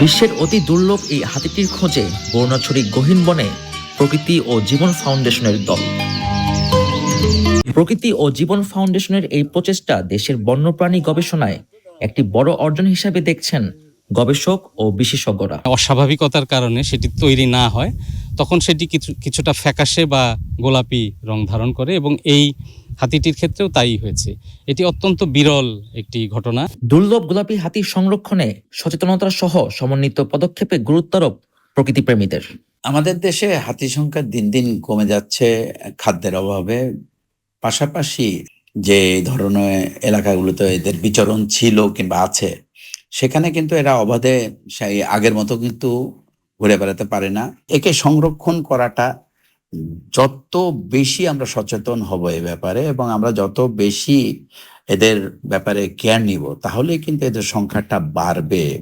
বিশ্বের অতি দুর্লভ এই হাতিটির খোঁজে বরুণাছড়ি গহীন বনে প্রকৃতি ও জীবন ফাউন্ডেশনের দল। প্রকৃতি ও জীবন ফাউন্ডেশনের এই প্রচেষ্টা দেশের বন্যপ্রাণী গবেষণায় একটি বড় অর্জন হিসাবে দেখছেন গবেষক ও বিশেষজ্ঞরা। অস্বাভাবিকতার কারণে সেটি তৈরি না হয়। তখন সেটি কিছু কিছুটা ফ্যাকাশে বা গোলাপি রং ধারণ করে এবং এই হাতিটির ক্ষেত্রেও তাই হয়েছে। এটি অত্যন্ত বিরল একটি ঘটনা। দুর্লভ গোলাপি হাতি সংরক্ষণে সচেতনতা সহ সমন্বিত পদক্ষেপে গুরুত্বারোপ প্রকৃতিপ্রেমীদের। আমাদের দেশে হাতি সংখ্যা দিন দিন কমে যাচ্ছে খাদ্যের অভাবে। পাশাপাশি যে ধরনের এলাকাগুলোতে এদের বিচরণ ছিল কিংবা আছে সেখানে কিন্তু এরা অবাধে সেই আগের মতো কিন্তু ঘুরে বেড়াতে পারে না। একে সংরক্ষণ করাটা যত বেশি আমরা সচেতন হব এ ব্যাপারে এবং আমরা যত বেশি এদের ব্যাপারে কেয়ার নিব তাহলে কিন্তু এদের সংখ্যাটা বাড়বে।